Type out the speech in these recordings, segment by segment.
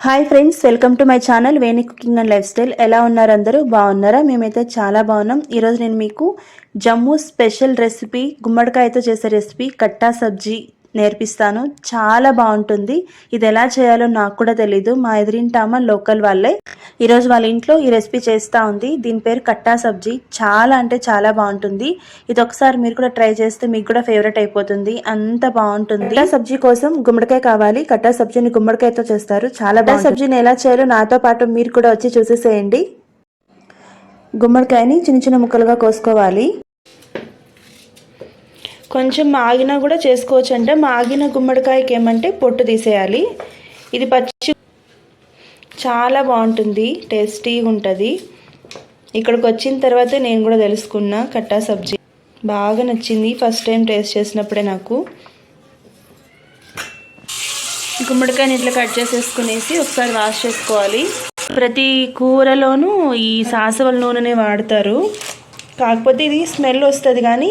Hi friends welcome to my channel Veni cooking and lifestyle. ఎలా ఉన్నారు అందరూ? బాగున్నారా? మేమైతే చాలా బాగున్నాం. ఈరోజు నేను మీకు జమ్మూ స్పెషల్ రెసిపీ గుమ్మడికాయతో చేసే రెసిపీ కట్టా సబ్జీ నేర్పిస్తాను. చాలా బాగుంటుంది. ఇది ఎలా చేయాలో నాకు కూడా తెలీదు. మా ఎదిరింటామ లోకల్ వాళ్ళే. ఈరోజు వాళ్ళ ఇంట్లో ఈ రెసిపీ చేస్తూ ఉంది. దీని పేరు కట్టా సబ్జీ. చాలా అంటే చాలా బాగుంటుంది. ఇది ఒకసారి మీరు కూడా ట్రై చేస్తే మీకు కూడా ఫేవరెట్ అయిపోతుంది. అంత బాగుంటుంది. కట్టా సబ్జీ కోసం గుమ్మడికాయ కావాలి. కట్టా సబ్జీని గుమ్మడికాయతో చేస్తారు. చాలా బాగా సబ్జీని ఎలా చేయాలో నాతో పాటు మీరు కూడా వచ్చి చూసేసేయండి. గుమ్మడికాయని చిన్న చిన్న ముక్కలుగా కోసుకోవాలి. కొంచెం మాగినా కూడా చేసుకోవచ్చు అంటే మాగిన గుమ్మడికాయకి ఏమంటే పొట్టు తీసేయాలి. ఇది పచ్చి చాలా బాగుంటుంది. టేస్టీగా ఉంటుంది ఇక్కడికి వచ్చిన తర్వాత నేను కూడా తెలుసుకున్నా కట్టా సబ్జీ. బాగా నచ్చింది. ఫస్ట్ టైం టేస్ట్ చేసినప్పుడే నాకు. గుమ్మడికాయని ఇట్లా కట్ చేసేసుకునేసి ఒకసారి వాష్ చేసుకోవాలి. ప్రతి కూరలోనూ ఈ సాసవల నూనెనే వాడతారు. కాకపోతే ఇది స్మెల్ వస్తుంది కానీ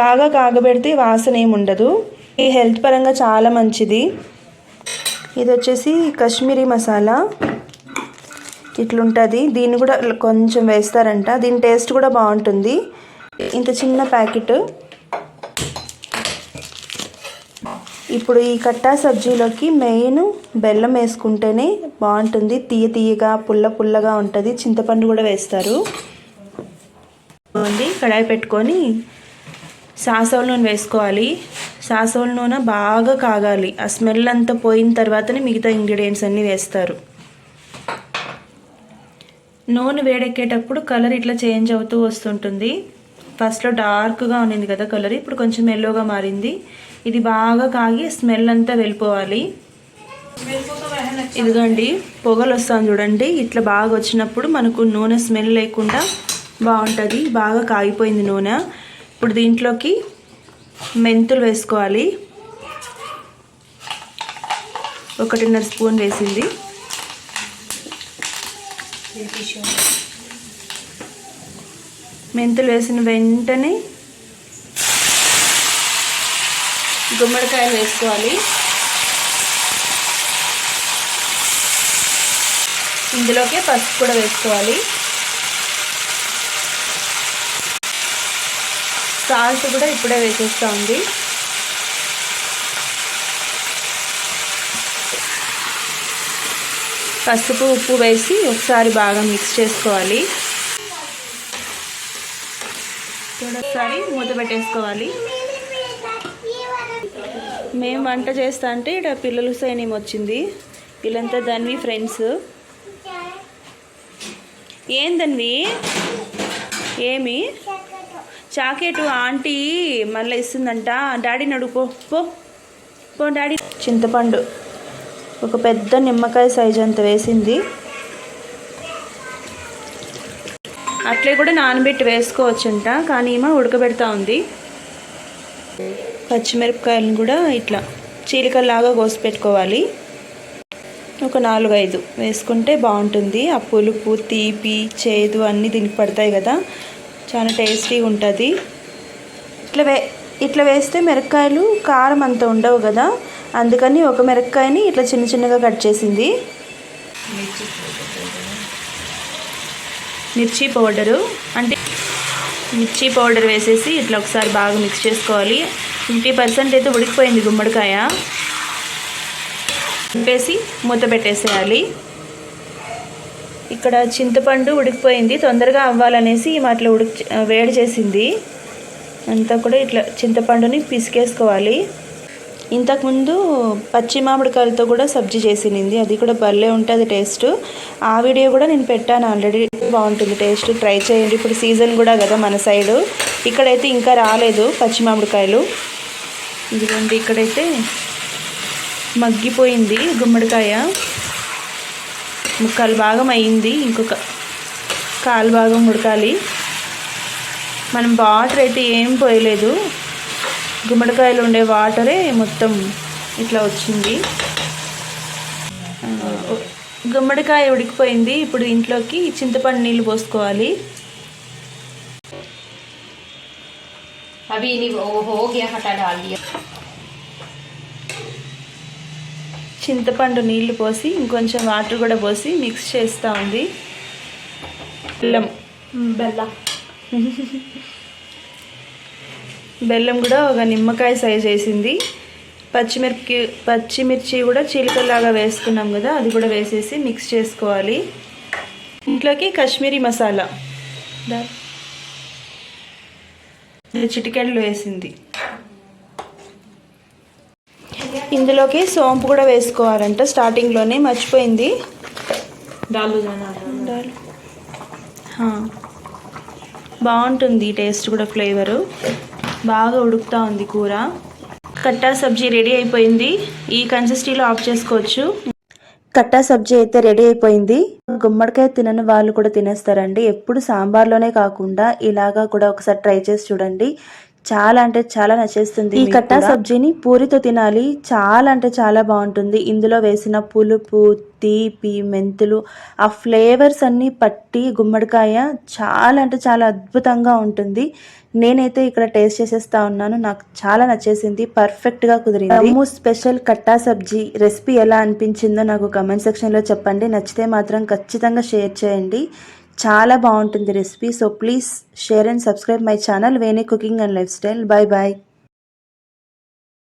బాగా కాగబెడితే వాసన ఏమి ఉండదు. ఈ హెల్త్ పరంగా చాలా మంచిది. ఇది వచ్చేసి కాశ్మీరీ మసాలా. ఇట్లుంటుంది. దీన్ని కూడా కొంచెం వేస్తారంట. దీని టేస్ట్ కూడా బాగుంటుంది. ఇంత చిన్న ప్యాకెట్. ఇప్పుడు ఈ కట్టా సబ్జీలోకి మెయిన్ బెల్లం వేసుకుంటేనే బాగుంటుంది. తీయ తీయగా పుల్ల పుల్లగా ఉంటుంది. చింతపండు కూడా వేస్తారు. ఉంది కడాయి పెట్టుకొని సాసవుల నూనె వేసుకోవాలి. సాసవుల నూనె బాగా కాగాలి. ఆ స్మెల్ అంతా పోయిన తర్వాతనే మిగతా ఇంగ్రీడియంట్స్ అన్నీ వేస్తారు. నూనె వేడెక్కేటప్పుడు కలర్ ఇట్లా చేంజ్ అవుతూ వస్తుంటుంది. ఫస్ట్లో డార్క్గా ఉన్నింది కదా కలర్ ఇప్పుడు కొంచెం ఎల్లోగా మారింది. ఇది బాగా కాగి స్మెల్ అంతా వెళ్ళిపోవాలి. ఇదిగోండి పొగలు వస్తాను చూడండి. ఇట్లా బాగా వచ్చినప్పుడు మనకు నూనె స్మెల్ లేకుండా బాగుంటుంది. బాగా కాగిపోయింది నూనె. ఇప్పుడు దీంట్లోకి మెంతులు వేసుకోవాలి. ఒకటిన్నర స్పూన్ వేసింది. మెంతులు వేసిన వెంటనే గుమ్మడికాయలు వేసుకోవాలి. ఇందులోకే పసుపు కూడా వేసుకోవాలి. సాల్ట్ కూడా ఇప్పుడే వేసేస్తూ ఉంది. పసుపు ఉప్పు వేసి ఒకసారి బాగా మిక్స్ చేసుకోవాలి. ఒకసారి మూత పెట్టేసుకోవాలి. మేము వంట చేస్తా అంటే ఇక్కడ పిల్లలు సైన్యం వచ్చింది. వీళ్ళంతా దాన్వి ఫ్రెండ్స్. ఏందన్వి ఏమి? చాకెటు ఆంటీ మళ్ళీ ఇస్తుందంట. డాడీ నడుపు పో పో. డాడీ. చింతపండు. ఒక పెద్ద నిమ్మకాయ సైజ్ అంత వేసింది. అట్లే కూడా నానబెట్టి వేసుకోవచ్చంట కానీ ఏమో ఉడకబెడతా ఉంది. పచ్చిమిరపకాయలను కూడా ఇట్లా చీలికల్లాగా కోసి పెట్టుకోవాలి. ఒక నాలుగు ఐదు వేసుకుంటే బాగుంటుంది. ఆ పులుపు తీపి చేదు అన్నీ దీనికి పడతాయి కదా. చాలా టేస్టీగా ఉంటుంది. ఇట్లా వే ఇట్లా వేస్తే మిరపకాయలు కారం అంత ఉండవు కదా అందుకని ఒక మిరపకాయని ఇట్లా చిన్న చిన్నగా కట్ చేసింది. మిర్చి పౌడరు అంటే మిర్చి పౌడర్ వేసేసి ఇట్లా ఒకసారి బాగా మిక్స్ చేసుకోవాలి. ఫిఫ్టీ పర్సెంట్ అయితే ఉడికిపోయింది గుమ్మడికాయ. వేసి మూత పెట్టేసేయాలి. ఇక్కడ చింతపండు ఉడికిపోయింది. తొందరగా అవ్వాలనేసి అట్లా ఉడికి వేడి చేసింది. అంతా కూడా ఇట్లా చింతపండుని పిసికేసుకోవాలి. ఇంతకుముందు పచ్చి మామిడికాయలతో కూడా సబ్జీ చేసింది అది కూడా భలే ఉంటుంది టేస్ట్. ఆ వీడియో కూడా నేను పెట్టాను ఆల్రెడీ. బాగుంటుంది టేస్ట్. ట్రై చేయండి. ఇప్పుడు సీజన్ కూడా కదా మన సైడు. ఇక్కడైతే ఇంకా రాలేదు పచ్చి మామిడికాయలు. ఇదిగోండి ఇక్కడైతే మగ్గిపోయింది గుమ్మడికాయ. ముక్కాలు భాగం అయింది ఇంకొక కాలు భాగం ఉడకాలి. మనం వాటర్ అయితే ఏం పోయలేదు. గుమ్మడికాయలు ఉండే వాటరే మొత్తం ఇట్లా వచ్చింది. గుమ్మడికాయ ఉడికిపోయింది. ఇప్పుడు ఇంట్లోకి చింతపండు నీళ్ళు పోసుకోవాలి. అవి ఓహో హో చింతపండు నీళ్ళు పోసి ఇంకొంచెం వాటర్ కూడా పోసి మిక్స్ చేస్తూ ఉంది. బెల్లం. బెల్లం. బెల్లం కూడా ఒక నిమ్మకాయ సైజ్ వేసింది. పచ్చిమిర్చి పచ్చిమిర్చి కూడా చీలికలాగా వేసుకున్నాం కదా అది కూడా వేసేసి మిక్స్ చేసుకోవాలి. ఇంట్లోకి కాశ్మీరీ మసాలా. చిటికెళ్ళు వేసింది. ఇందులోకి సోంపు కూడా వేసుకోవాలంట. స్టార్టింగ్లోనే మర్చిపోయింది. బాగుంటుంది టేస్ట్ కూడా ఫ్లేవరు. బాగా ఉడుకుతా ఉంది కూర. కట్టా సబ్జీ రెడీ అయిపోయింది. ఈ కన్సిస్టీలో ఆఫ్ చేసుకోవచ్చు. కట్టా సబ్జీ అయితే రెడీ అయిపోయింది. గుమ్మడికాయ తినని వాళ్ళు కూడా తినేస్తారండి. ఎప్పుడు సాంబార్లోనే కాకుండా ఇలాగా కూడా ఒకసారి ట్రై చేసి చూడండి. చాలా అంటే చాలా నచ్చేస్తుంది ఈ కట్టా సబ్జీని పూరితో తినాలి. చాలా అంటే చాలా బాగుంటుంది. ఇందులో వేసిన పులుపు తీపి మెంతులు ఆ ఫ్లేవర్స్ అన్నీ పట్టి గుమ్మడికాయ చాలా అంటే చాలా అద్భుతంగా ఉంటుంది. నేనైతే ఇక్కడ టేస్ట్ చేసేస్తా ఉన్నాను. నాకు చాలా నచ్చేసింది. పర్ఫెక్ట్గా కుదిరింది. అమ్ము స్పెషల్ కట్టా సబ్జీ రెసిపీ ఎలా అనిపించిందో నాకు కమెంట్ సెక్షన్లో చెప్పండి. నచ్చితే మాత్రం ఖచ్చితంగా షేర్ చేయండి. చాలా బాగుంటుంది recipe. So please share and subscribe my channel Veni cooking and lifestyle bye bye